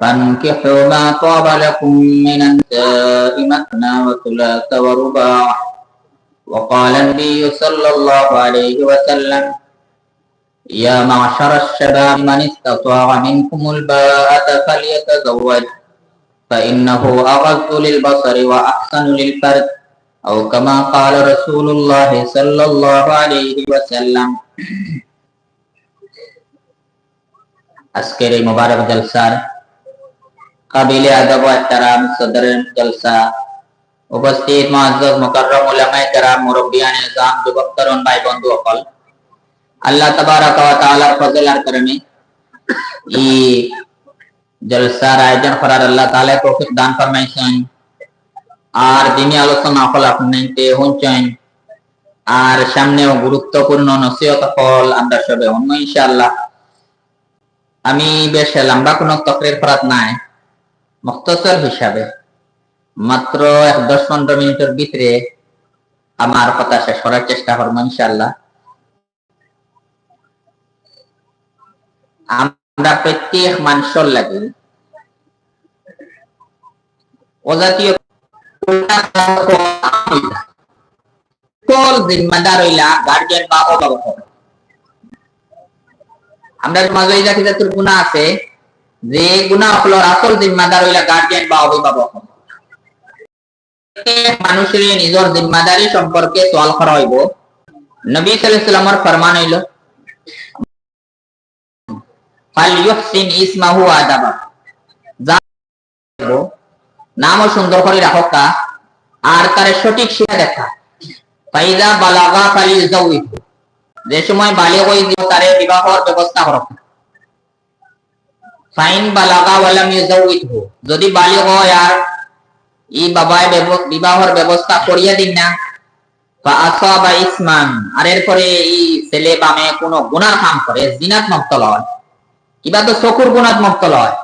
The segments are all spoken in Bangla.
فانكحوا ما طاب لكم من النساء مثنى وثلاث ورباع. وقال النبي صلى الله عليه وسلم يا معشر الشباب من استطاع منكم الباءة فليتزوج فإنه أغض للبصر وأحسن للفرد أو كما قال رسول الله صلى الله عليه وسلم আজকের এই মোবারক জলসার কাবিলে আদব এহতারাম সদরের জলসা। উপস্থিত মুআজ্জাজ মুকাররম উলামায়ে কেরাম মুরব্বিয়ান নিজাম যুবক তরুণ ভাই, বন্ধু সকল আল্লাহ তাবারাক ওয়া তাআলার ফজল আর করমে। ই জলসার আয়োজন করার আল্লাহ তাআলা তৌফিক দান ফরমাইছেন। আর দিনী আলোচনা সকল আপনাইতে হুঁচেন আর সামনেও গুরুত্বপূর্ণ নসিহত ফল আমরা সবে অন্য ইনশাআল্লাহ। আমি বেশ লম্বা কোনো তকরির ফরাত নাই মুক্তসর হিসাবে। মাত্র এক দশ পনেরো মিনিটের ভিতরে আমার কথা শেষ করার চেষ্টা করব ইনশাল্লাহ আমরা প্রত্যেক মানুষের লাগে অজাতীয় জিম্মাদার হইলা গার্জিয়ান বা অভিভাবক আমরা মাঝে এই জাতি জাতির গুণা আছে, যে গুণা হলোর আসল জিম্মাদার হইলা গার্জিয়ান বা অভিভাবক। মানুষের নিজের জিম্মাদারি সম্পর্কে সওয়াল করা হইব। নবী সাল্লাল্লাহু ফরমান হইল, ফাল ইউহসিন ইসমাহু আদাবা। যা নাম সুন্দর করে রাখা আর তার সঠিক শিক্ষা দেখা। ফাইদা বালাগা ফালিল জাউইদ যে সময় বালিগ হয়ে দিব তারে বিবাহর ব্যবস্থা করো ফাইন বালাগা ওয়ালাম ইউজাউইদহু যদি বালিগ হয় আর ই বাবায় বিবাহর ব্যবস্থা করিয়া দিন না। বা আসাবা ইসমান আর এরপরে এই ছেলে বা মেয়ে কোনো গুনার কাম করে জিনাত মুক্ত লয়। কিবা তো চকুর গুণাত মুক্ত লয়।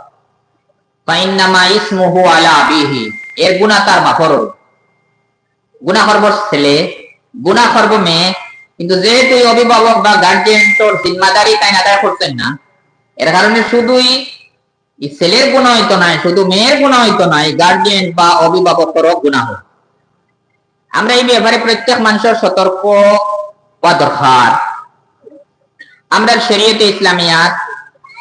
ফাইন্নামা ইসমুহু আলা আবিহি। এর গুণা তার বাপর গুণা করব ছেলে গুণা করব মেয়ে কিন্তু যেহেতু অভিভাবক বা গার্জিয়ান তোর জিম্মাদারি তাই আদায় করতেন না। এর কারণে শুধুই ছেলের গুণা হইতো নাই শুধু মেয়ের গুণা হইতো নাই গার্জিয়ান বা অভিভাবকেরও গুণা হোক আমরা এই ব্যাপারে প্রত্যেক মানুষের সতর্ক হওয়া দরকার। আমরা শরীয়তে ইসলামিয়াত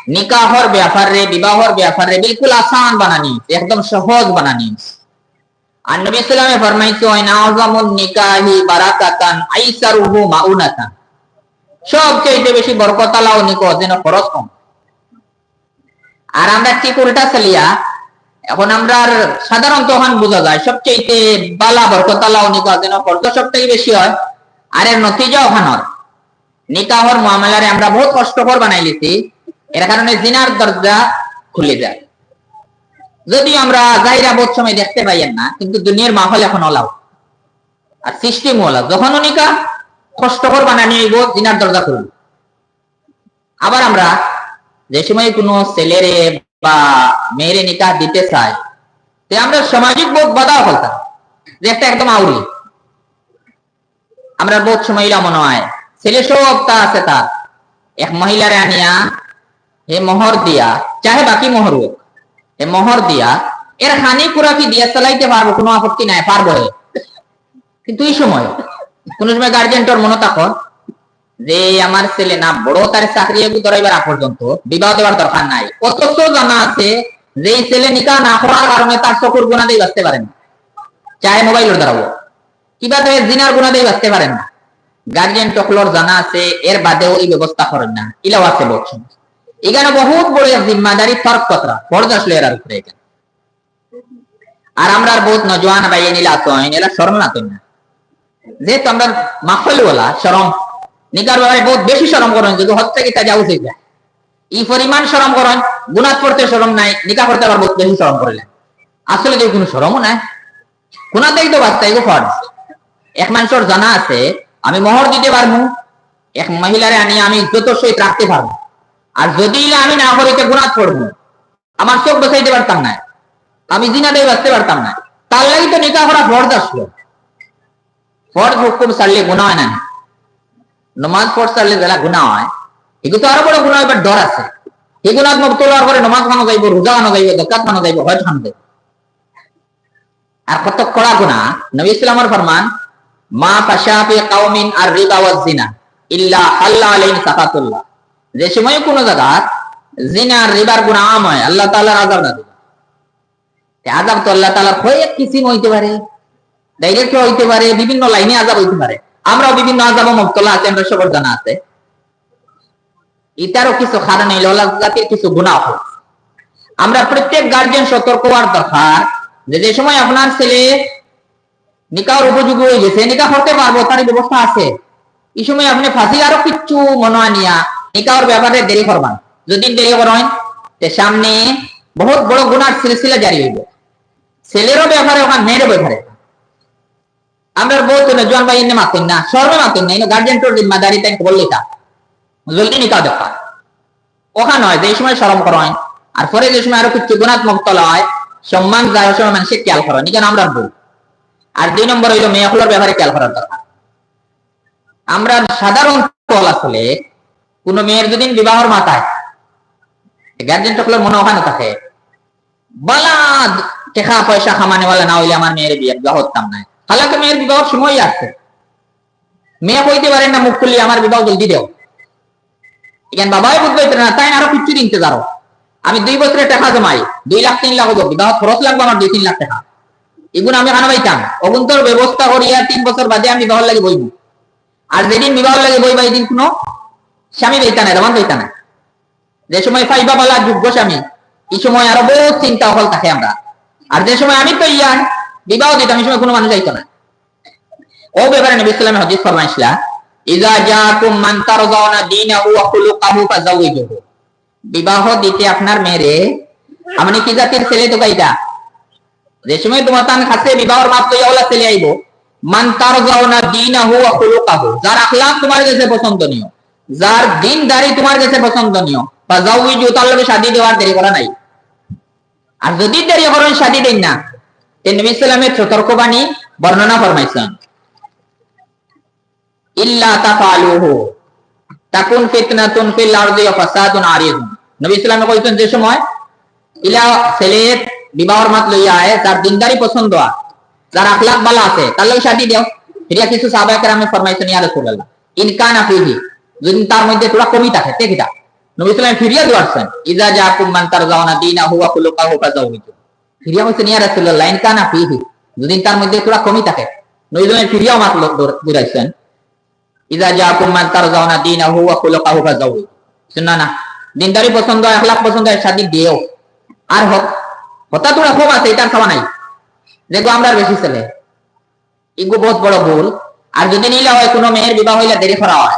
নিকাহর ব্যাপারে, বিবাহর ব্যাপারে বিলকুল আসান বানানি, একদম সহজ বানানি। আর নবী ইসলামে নিকাহি বারাকাতান আইসারুহু মাউনাতান। সবচেয়ে বেশি যেন খরচ কম আর আমরা ঠিক উল্টা চালিয়া, এখন আমরা সাধারণত বোঝা যায় সবচেয়ে বালা বরকতালা নিকো যেন খরচ সবথেকে বেশি হয়, আর এর নতিজা ওখানোর নিকাহর মামলারে আমরা বহুত কষ্টকর বানাই লিছি এর কারণে জিনার দরজা খুলে যায়। যদিও আমরা জাহিরা বোধ সময় দেখতে পাইয়েন না, কিন্তু দুনিয়ার মাহল এখন অলাও আর সিস্টেম ওলা যখন নিকা কষ্টকর বানানি হইব জিনার দরজা খুলব আবার আমরা যে সময় কোনো ছেলেরে বা মেয়েরে নিকা দিতে চাই, তে আমরা সামাজিক বোধ বাধা ফেলতাম। যে একটা একদম আউরি আমরা বোধ সময় মনে হয়, ছেলে সব তা আছে তার। এক মহিলারে আনিয়া, হে মোহর দিয়া, চাহে বাকি মোহর হোক। মোহর দিয়া, এর হানি পুরা কি দিয়া চালাইতে পারব, কোনো আপত্তি নাই, পারব কিন্তু এই সময়, কোন সময় গার্জেন তোর মনে থাকো যে আমার ছেলে না, বড় তার চাকরি ধরাইবার পর্যন্ত, বিবাহ দেওয়ার দরকার নাই। অথচ জানা আছে যে ছেলে নিকা না করার কারণে তার চকুর গুণা দিয়ে বাঁচতে পারেন চাহে মোবাইলের দ্বারাও কিবা তো জিনার গুণা দিয়ে বাঁচতে পারেন না। গার্জেন টকলর জানা আছে, এর বাদেও এই ব্যবস্থা করেন না। ইলাও আছে বলছেন এখানে বহুত বড় জিম্মাদারি তর্ক কথা ফরজ আসলে এর উপরে এখানে। আর আমরা বহুত নজওয়ান ভাই নিলে আসেন এরা শরম না না যেহেতু আমরা মাফল বলা শরম। নিকার ব্যাপারে বহুত বেশি শরম করেন, যদি হচ্ছে কি তা যাও সেই যায় এই পরিমাণ শরম করেন গুণাত করতে শরম নাই, নিকা করতে আবার বহুত বেশি শরম করলেন। আসলে যে কোনো শরমও নাই। গুণাতেই তো বাচ্চা এগো ফরজ। এক মানুষের জানা আছে, আমি মোহর দিতে পারব, এক মহিলারে আনি আমি যত সহিত রাখতে পারব। আর যদি আমি না করিতে গুণাত পড়ব আমার চোখ বসাইতে পারতাম না। আমি জিনা দিয়ে বাঁচতে পারতাম না। তার লাগি তো নিকা করা ফর্জ আসলো। ফর্জ হুকুম সারলে গুণা হয় না। নমাজ পড় সারলে যারা গুণা হয়, এগুলো তো আরও বড় গুণা এবার ডর আছে। এগুলাত মুক্ত হওয়ার পরে নমাজ খানো যাইব, রোজা খানো যাইব দকাত খানো যাইব খানো যাইব। আর কত কড়া গুণা নবী ইসলামের ফরমান, মা পাশাফি কাউমিন আর রিবা ওয়াজ জিনা ইল্লা আল্লাহ আলাইহিন সাকাতুল্লাহ। যে সময় কোন আমরা প্রত্যেক গার্জেন সতর্ক হওয়ার দরকার যে যে সময় আপনার ছেলে নিকার উপযোগী হয়ে গেছে নিকা করতে পারব তার ব্যবস্থা আছে। এই সময় আপনি ফাঁসি আরও কিচ্ছু মনে নিয়া নিকার ব্যাপারে দেরি করবেন যদি দেরি করেন সামনে বহুত বড় গুণার সিলসিলা জারি হইব। ছেলেরও ব্যাপারে ওখানে মেয়েরও ব্যাপারে। আমরা বহুত জোয়ান ভাই এনে মাতেন না, সর্বে মাতেন না, এনে গার্জেন টোর জিম্মাদারি তাই বললি তা জলদি নিকা দেখা ওখানে হয়, যে সময় সরম করেন আর পরে যে সময় আরও কিছু গুণাত্মক তলা হয়, সম্মান যাওয়ার সময় মানুষের খেয়াল করেন কেন আমরা ভুল আর দুই নম্বর হইল মেয়েগুলোর ব্যাপারে খেয়াল করার দরকার। আমরা সাধারণ তল আসলে কোন মেয়ের যদি বিবাহর মাথায় গার্জেন সকলের মনে ওখানে থাকে বালা, টেকা পয়সা খামানে বলে, না হইলে আমার মেয়ের বিয়ে, বিবাহ হতাম না। হালাকে মেয়ের বিবাহর সময় আসছে। মেয়ে কইতে পারেন না, মুখ খুললি আমার বিবাহ জলদি দেও। এখানে বাবাই পারতেন না, তাই আরও কিছু দিনতে যারো আমি দুই বছরের টাকা জমাই, দুই লাখ, তিন লাখ হব বিবাহ খরচ লাগবে আমার দুই, তিন লাখ টাকা। এগুলো আমি খানা পাইতাম? অগুন্তর ব্যবস্থা করিয়া তিন বছর বাদে আমি বিবাহ লাগে বইব আর যেদিন বিবাহ লাগে বইবা, এদিন কোনো স্বামী পাইতা না রমান পাইতা না যে সময় পাইবা বলা যোগ্য স্বামী, এই সময় আরও বহুত চিন্তা হল থাকে আমরা। আর যে সময় আমি তো ইয়ান বিবাহ দিতাম, এই সময় কোনো মানুষ যাইতো না। ও ব্যাপারে নবী ইসলামে হদিস ফরমাইছিলা, ইজা জাকুম বিবাহ দিতে আপনার আপনি কি জাতির ছেলে তো গাইটা যে সময় তোমার তান কাছে বিবাহর মাপ ওলা ছেলে আইবো, মান তারজাউনা দীনাহু ওয়া খুলুকাহু। যার আখলাক তোমার কাছে পছন্দনীয়। যার দিন দাড়ি তোমার কাছে পছন্দনীয়। ফাজাওয়িজু তার লগে শাদী দেওয়ার দেরি করা নাই। আর যদি দেরি করেন, শাদী দেন না। ইসলামের সতর্কবাণী বর্ণনা ফরমাইছেন। ইল্লা তাফালুহু, তাকুন ফিতনাতুন ফিল আরদি ওয়া ফাসাদুন নবী কইছেন যে সময়, ইলা ছেলের বিবাহর মাত লইয়া আয় তার দিনদারি পছন্দ হয়, যার আখলাক ভালো আছে, তার লগে শাদি দেও। ফিরিয়া কিছু সাহাবা কেরামে ফরমাইছেন, ইয়া রাসূলুল্লাহ। ফিহি যদি তার মধ্যে তোরা থাকে তে কিটা নবী ফিরিয়া দিওয়ারছেন ইজা তারজাউনা দীনাহু ওয়া খুলুকাহু ফাজাউজু ফিরিয়া কইছেন ইয়া রাসূলুল্লাহ ইন কানা ফিহি। যদি তার মধ্যে তোরা কমি থাকে, নবী ইসলাম ফিরিয়া মাত দৌড়াইছেন ইজা তারজাউনা দীনাহু ওয়া খুলুকাহু ফাজাউজু শুননা না দিনদারি পছন্দ হয় আখলাক পছন্দ হয় শাদি দিও আর হোক হতা তোরা খুব আছে এটার খাওয়া নাই। দেখো, আমরা বেশি ছেলে। এগুলো বহুত বড় ভুল। আর যদি নিলে হয়, কোনো মেয়ের বিবাহ হইলে দেরি করা হয়।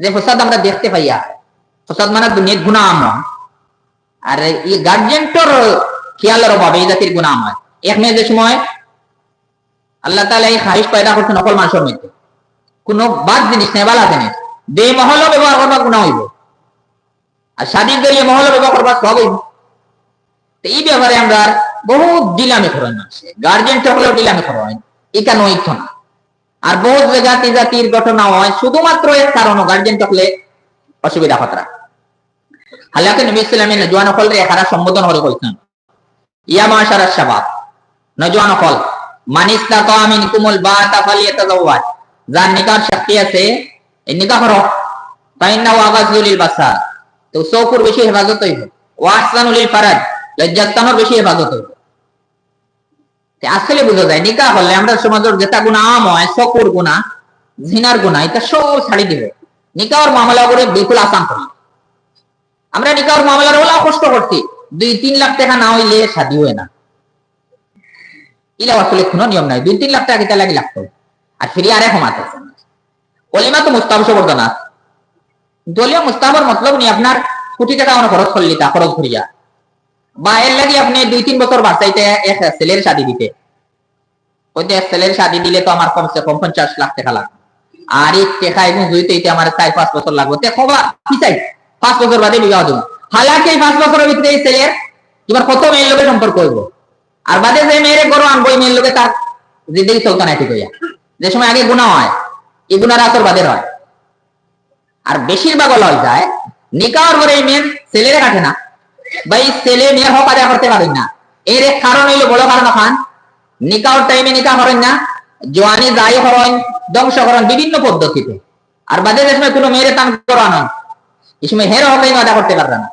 যে ফসাদ আমরা দেখতে পাইয়া ফসাদ মানে দুনিয়ার গুণা আমরা। আর এই গার্জেন্টর খেয়ালের অভাবে, এই জাতির গুণা আমার এক মেয়ে যে সময় আল্লাহ তালা এই খারিশ পয়দা করছেন অকল মানুষের মধ্যে। কোনো বাদ জিনিস নেই, বালা জিনিস। যে মহল ব্যবহার করবা গুণা হইব। আর স্বাধীন জড়িয়ে মহল ব্যবহার করবা সব হইব। তো এই ব্যাপারে আমরা বহু ডিলামি করেন মানুষে গার্জেন সকলেও ডিলামি করেন এটা নয় না। আর বহুত জাতি জাতির ঘটনা হয়, শুধুমাত্র এর কারণ গার্জেন সকলে অসুবিধা খতরা হালাকে নবী ইসলামে নজওয়ান হল রে এখানে সম্বোধন করে কইছেন ইয়া মাশারা শাবাব, নজওয়ান হল। মানিস্তা কামিন কুমুল বাতা ফালিয়াতাজাওয়াজ যার নিকার শক্তি আছে, এই নিকাহ করো ফাইন্নাহু আগাজুলিল বাসার। তো চৌকুর বেশি হেফাজত হইব ওয়াহসানুলিল ফারাজ লজ্জাস্থানের বেশি হেফাজত হইব আসলে বোঝা যায় নিকা হলে আমরা সমাজের যেটা গুণা আম হয় চকুর গুণা জিনার গুণা এটা সব ছাড়ি দিব। নিকাওর মামলা করে বিলকুল আসান করি। আমরা নিকাওর মামলার ওলা কষ্ট করছি। দুই, তিন লাখ টাকা না হইলে শাদি হয় না। ইলা আসলে কোনো নিয়ম নাই। দুই, তিন লাখ টাকা কিতা লাগি লাগতো আর ফিরি আরে ক্ষমাত অলিমা তো মুস্তাব সবর না দলীয় মুস্তাবর মতলব নি আপনার কোটি টাকা আমরা খরচ করলি তা খরচ করিয়া। বা এর লাগি আপনি দুই, তিন বছর বাচ্চাইতে এক ছেলের শাদি দিতে। ওইতে এক ছেলের শাদি দিলে তো আমার কমসে কম পঞ্চাশ লাখ টাকা লাগবে। আর এই টাকা এবং দুইতে এটা আমার চার, পাঁচ বছর লাগবে। তে খবা, কি চাই? পাঁচ বছর বাদে বিবাহ দেবো। হালাকি পাঁচ বছরের ভিতরে এই ছেলের এবার কত মেয়ের লোকের সম্পর্ক হইব? আর বাদে যে মেয়েরে গরো আনব, এই মেয়ের লোকে তার জিন্দগি চলতো ঠিক হইয়া। যে সময় আগে গুণা হয়, এই গুণার আসর বাদের হয়। আর বেশিরভাগ হল যায় নিকার পরে এই মেয়ের ছেলেরা কাটে না। এই ছেলে মেয়ের হক আদায় করতে পারেন না। এর এক কারণ হইল, বড় কারণ খান নিকার টাইমে নিকা করেন না। জোয়ানি দায়ী করেন, ধ্বংস করেন বিভিন্ন পদ্ধতিতে। আর বাদে যে সময় কোনো মেয়েরে টান করানো, এই সময় হের হক আদা করতে পারবে না।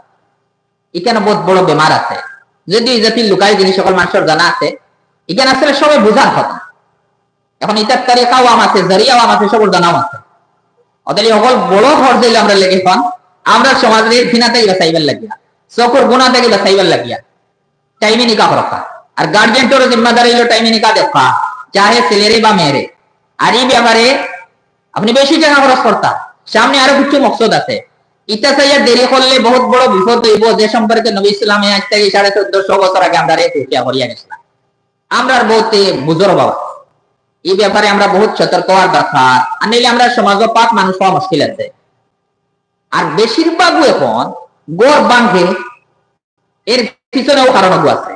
এখানে বহুত বড় বেমার আছে? যদি জাতির লুকাই জিনিস সকল মানুষের জানা আছে এখানে আসলে সবাই বোঝার কথা। এখন ইটার তারিকাও আম আছে, জারিয়াও আম আছে, সকল জানাও আছে। এই সকল বড় ঘর দিলে আমরা লেগে পান আমরা সমাজের থেকে বাঁচাইবার লাগিয়া চকুর গুণা থেকে বাঁচাইবার লাগিয়া। টাইমে নিকাহ রক্ষা আর গার্জেন্টের জিম্মাদারি হলো টাইমে নিকাহ দেখা চাহে ছেলেরে বা মেয়েরে আর এই ব্যাপারে আপনি বেশি টাকা খরচ করতা সামনে আরও কিছু মকসদ আছে। ইটা চাইয়া দেরি করলে বহুত বড় বিপদ হইব, যে সম্পর্কে নবী ইসলামে আজ থেকে সাড়ে চোদ্দশো বছর আগে আমরা রেখে করিয়া গেছিলাম আমরা বহুত বুজর বাবা। এই ব্যাপারে আমরা বহুত সতর্ক হওয়ার দরকার। আর নিলে আমরা সমাজ পাক মানুষ হওয়া মুশকিল আছে। আর বেশিরভাগ এখন গোর বাঁধে, এর পিছনেও কারণ আছে।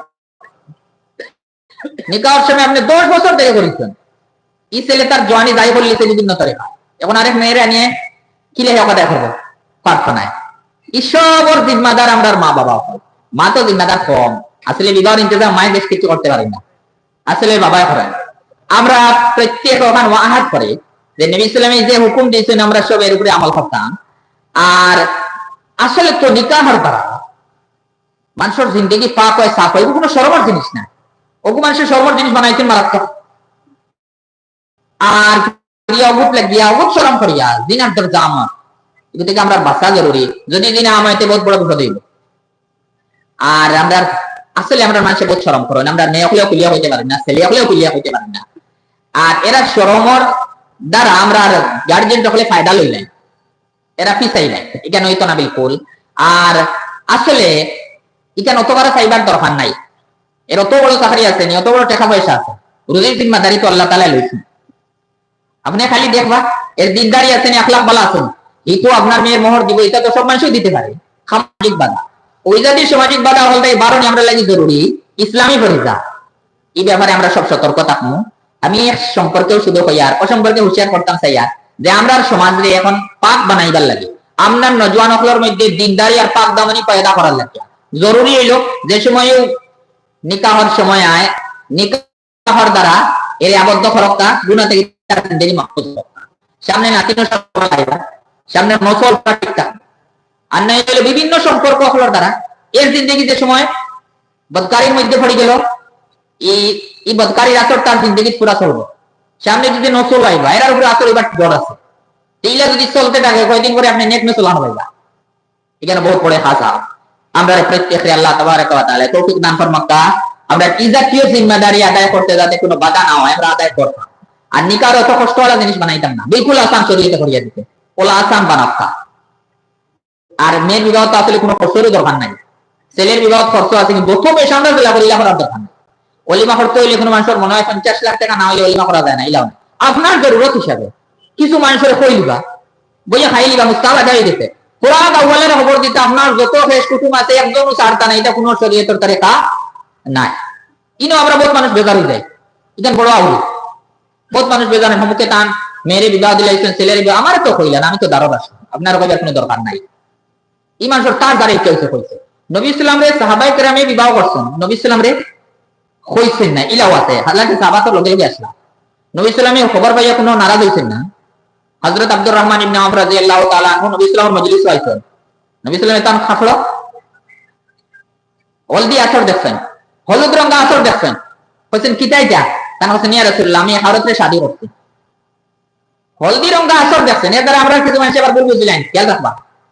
নিকাহর সময় আপনি দশ বছর থেকে করেছেন। এই ছেলে তার জোয়ানি দায়ী করলে সে বিভিন্ন তরিকা। এখন আরেক মেয়েরা নিয়ে কিলে হকা দেখা করব? প্রার্থনায়। ঈশ্বর জিম্মাদার, আমরা মা বাবা মা তো জিম্মাদার কম। আসলে বিবাহ ইন্তজাম মায়ের বেশ কিছু করতে পারি না। আসলে বাবাই করেন। আমরা প্রত্যেক ওখান ওয়াহাত করে যে নবী ইসলামে যে হুকুম দিয়েছেন, আমরা সব এর উপরে আমল করতাম। আর আসলে তো নিকাহর দ্বারা মানুষের জিন্দগি পাক হয় সাফ হয় কোনো সরবর জিনিস না। ওগু মানুষের সরবর জিনিস বানাইছেন মারাত্মক। আর বহুত বড় আর আমরা আমরা না পারি না আর এরা সরমর দ্বারা আমরা গার্জেন হলে ফায়দা লইলেন এরা পিছাই নাই। এটা নইতো না বিলকুল আর আসলে এটা অতবার চাইবার দরকার নাই। এর অত বড় চাকরি আছে নি, অত বড় টাকা পয়সা আছে। রোজির জিম্মাদারি তো আল্লাহ তালা লইছেন আপনি খালি দেখবা, এর দিনদারি আছেন এক লাখ বালা আছেন এই তো আপনার মেয়ের মোহর দিব, এটা তো সব মানুষই দিতে পারে। সামাজিক বাধা। ওই জাতির সামাজিক বাধা হল তাই বারো আমরা লাগি জরুরি ইসলামী ফরিজা এই ব্যাপারে আমরা সব সতর্ক থাকব আমি এক সম্পর্কেও শুধু হইয়ার অসম্পর্কে হুঁশিয়ার করতাম চাইয়ার যে আমরা সমাজে এখন পাক বানাইবার লাগে। আপনার নজওয়ান অকলের মধ্যে দিনদারি আর পাক দামানি পয়দা করার লাগে। জরুরি হইল যে সময় নিকাহর সময় আয়, নিকাহর দ্বারা এর আবদ্ধ খরক্তা গুণা থেকে জিন্দগি মাহফুজ। সামনে নাতি সামনে নসল আর নাই হলে বিভিন্ন সম্পর্ক হলোর দ্বারা এর জিন্দগি যে সময় বদকারির মধ্যে পড়ে গেল এই বদকারির আসর তার জিন্দগি পুরা চলবো। সামনে যদি নসল আইবা এর উপরে আসর এবার জ্বর আছে। এইলা যদি চলতে থাকে, কয়দিন পরে আপনি নেট মেসল আনবাইবা এখানে বহুত পড়ে হাসা আমরা প্রত্যেক আল্লাহ তাবারক ওয়া তাআলা তৌফিক দান ফরমাক্কা আমরা কি জাতীয় জিম্মাদারি আদায় করতে যাতে কোনো বাধা না হয়, আমরা আদায় করতাম। আর নিকার অত কষ্ট ওয়ালা জিনিস বানাইতাম না। বিলকুল আসান শরীয়তে করিয়া দিতে ওলা আসান বানাক্কা আর মেয়ের বিবাহ তো আসলে কোনো খরচেরও দরকার নাই। ছেলের বিবাহ খরচ আছে, কিন্তু প্রথমে সামনে বেলা করিলা করার দরকার নাই। অলিমা করতে হইলে কোনো মানুষের মনে হয় পঞ্চাশ লাখ টাকা না হইলে অলিমা করা যায় না ইলাও না। আপনার জরুরত হিসাবে কিছু মানুষের কই লিবা বইয়া খাই লিবা মুস্তাব আদায় দিতে গাওয়ালের খবর দিতে আপনার যত ফেস কুটুম আছে এটা কোনো নাই। আমরা বহুত মানুষ বেকার হয়ে যায় বড় আউরি বহুত মানুষ বেজানে সম্মুখে টান বিবাহ দিলাইছেন ছেলের বিবাহ, আমার তো কইলেন আমি তো দারদ আছি। আপনার কইবার কোনো দরকার নাই। এই মানুষের তার দ্বারা ইচ্ছা হইছে কইছে। নবী ইসলাম রে, সাহাবাই কেরামে বিবাহ করছেন। নবী ইসলাম রে কইছেন না, ইলাও আছে। হালাকি সাহাবা তো লগে লগে আসলা নবী ইসলামে খবর পাইয়া কোনো নারাজ হইছেন না? হযরত আব্দুর রহমান ইবনে আমর রাদিয়াল্লাহু তাআলা আনহু নবী ইসলামের মজলিস আইছেন। নবী ইসলামে তান খাফড়ো হলদি আচর দেখছেন। হলুদ রঙা আচর দেখছেন। কইছেন, কিতাই যা। তান হোসেন ইয়া রাসূলুল্লাহ, আমি হযরতে শাদি করছি হলদি রঙা আচর দেখছেন। এর দ্বারা আমরা কিছু মানুষ আবার ভুল বুঝলেন খেয়াল রাখবা।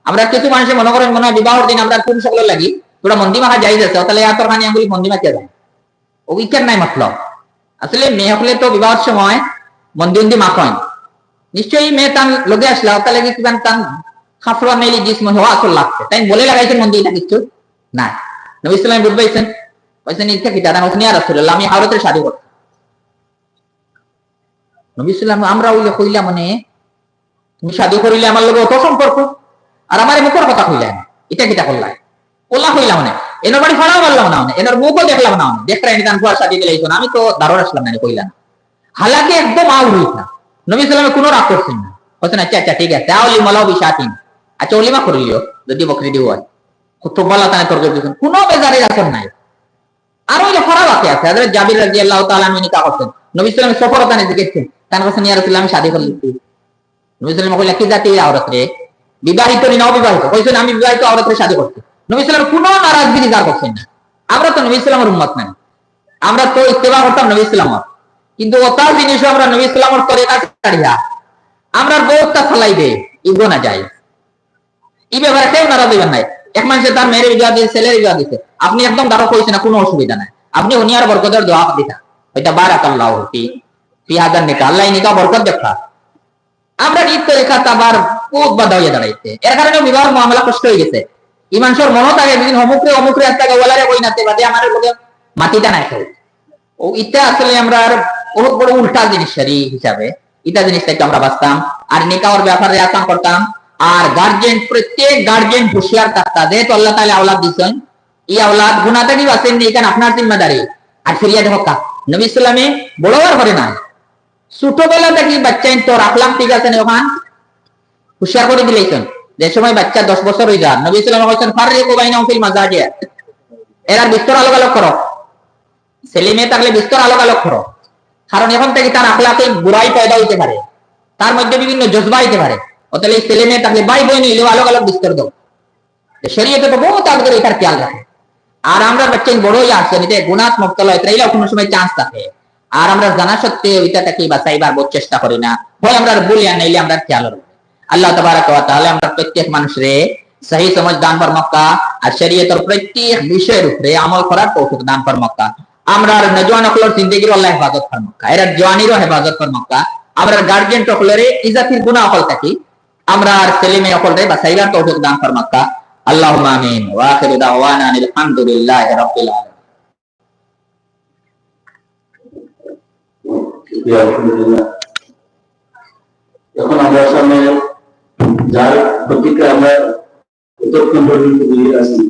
আমরা কিছু মানুষ মনে করেন, মনে হয় বিবাহের দিন আমরা কোন সকলের লাগি? তোরা মন্দির মাখা যাই যাচ্ছে, তাহলে এত খানি আঙ্গুলি মন্দির মাখিয়া যায় উইকেট নাই মতলব। আসলে মেয়ে হলে তো বিবাহের সময় মন্দির মন্দির মাখন। নিশ্চয়ই মেয়ে তান লগে আসলা তাহলে কি কিবান তান খাফরা মেলি জিসম হওয়া আসল লাগছে। তাই বলে লাগাইছেন মন্দির এটা কিছু? না নবী ইসলাম বুঝবাইছেন বলছেন ইচ্ছা কি দাদা হোসেন রাসূলুল্লাহ, আমি হাওড়াতে শাদি করতাম নবী ইসলাম আমরা ওইলে কইলা মানে তুমি শাদি করিলে আমার লগে অত সম্পর্ক, আর আমার মুখের কথা কইলা না। এটা কিটা করলাই ওলা কইলাম মানে। এনার বাড়ি ফাড়াও পারলাম না, এনার মুখও দেখলাম না দেখরা এনে তানকুয়ার শাদি দিলাইছো না, আমি তো দারুণ আসলাম না কইলাম। হালাকি একদম আউট হইছ না। নবী ইসলামে কোনো রাগ করছেন না। বলছেন আচ্ছা আচ্ছা ঠিক আছে, আউলি মালাও বিশাতিন আচ্ছা অলিমা করিলিও যদি বকরি দিও হয়। কত বলা তানে তর্ক দিচ্ছেন কোনো বেজারের আসর নাই। আর ওই ফরা বাকি আছে হাজরত জাবির রাদিয়াল্লাহু তাআলা আমি নিকা করছেন। নবী ইসলাম সফরতানে জিজ্ঞেসছেন, তান কাছে ইয়া রাসূলুল্লাহ, আমি শাদী করলি নবী ইসলাম কইলা কি জাতি আওরাত রে? বিবাহিত, নি, নবিবাহিত। কইছেন, আমি বিবাহিত আওরাত রে শাদী করছি। নবী কোনো নারাজগি নিজার করছেন না। আমরা তো নবী ইসলামের উম্মত নাই আমরা তো ইত্তেবা করতাম নবী ইসলামের কিন্তু ওতার জিনিস আমরা নবী ইসলামের তরিকা ছাড়িয়া, আমরা বহুতটা ফলাই দে ইগো না যায় এই ব্যাপারে কেউ নারাজ হইবেন নাই। এক মানুষের তার মেয়ের বিবাহ দিয়েছে ছেলের বিবাহ দিয়েছে আপনি একদম দাঁড়ো কইছেন না কোনো অসুবিধা নাই। আপনি উনি উনিয়ার বরকতের দোয়া দিতা। ওইটা বার আল্লাহ ফি ফি হাজার নিকা, আল্লাহ নিকা বরকত দেখা। আমরা ঈদ তরিকা তাবার বহুত বাধা হয়ে দাঁড়াইছে। এর কারণে বিবাহ মামলা কষ্ট হয়ে গেছে। ইমানসর মনত আগে একদিন অমুকরে অমুকরে একটা ওলারে কই নাতে, বাদে আমার লোকে মাটিটা নাই খাই। ও, ইটা আসলে আমরা আর বহুত বড় উল্টা জিনিস হিসাবে ইটা জিনিসটাকে আমরা বাঁচতাম। আর নিকাওয়ার ব্যাপারে আসাম করতাম, আর গার্জেন প্রত্যেক গার্জেন হুঁশিয়ার থাকতা যেহেতু আল্লাহ তাহলে আওলাদ দিচ্ছেন এই আওলাদ গুণাতারি বাঁচেন এখানে আপনার জিম্মাদারি। আর ফিরিয়া দেখো কা নবী ইসলামে বড়বার করে না ছোটবেলা থেকে বাচ্চা তো রাখলাম, ঠিক আছে না ওখান? হুশিয়ার করে দিলেছেন যে সময় বাচ্চা দশ বছর হয়ে যান, নবী ইসলাম বলছেন ফার রেখো বাইনা ফিল মাজাজে এরা বিস্তর আলোক আলোক করো। ছেলে মেয়ে থাকলে বিস্তর আলোক আলোক করো। কারণ এখন থেকে তার আখলাকে বুড়াই পয়দা হইতে পারে। তার মধ্যে বিভিন্ন জজবা হইতে পারে। অতলে ছেলে মেয়ে থাকলে ভাই বোন নিলেও আলোক আলোক বিস্তর দাও। শরীয়তে তো বহুত আগে এটার খেয়াল রাখে। আর আমরা বাচ্চা বড় হয়ে আসছে নিতে গুণাত মুক্ত লয় তাইলেও কোনো সময় চান্স থাকে। আর আমরা জানা সত্ত্বে ওইটাকে বাঁচাইবার বহুত চেষ্টা করি না। হয় আমরা বলি আর নাইলে আমরা খেয়াল রাখব আল্লাহ তাআলা আমরা প্রত্যেক মানুষরে সহি সমঝ দান ফর মক্কা আর শরীয়তের প্রত্যেক বিষয়ের উপরে আমল করার তৌফিক দান ফর মক্কা। আমরা নজওয়ান অকলর জিন্দগির আল্লাহ হেফাজত ফর মক্কা। এরা জওয়ানিরও হেফাজত ফর মক্কা। আমরা গার্জিয়ান অকলরে ইজাতির গুনাহ অকল থাকি। আমরা আর ছেলে মেয়ে অকলরে বাসাইবার তৌফিক দান ফর মক্কা। আল্লাহুম্মা আমিন। ওয়া আখিরু দাওয়ানা আলহামদুলিল্লাহি রাব্বিল আলামিন। এখন আমরা সামনে যার প্রতিক্রিয়া আমরা এতক্ষণ পর্যন্ত দিয়ে আসি।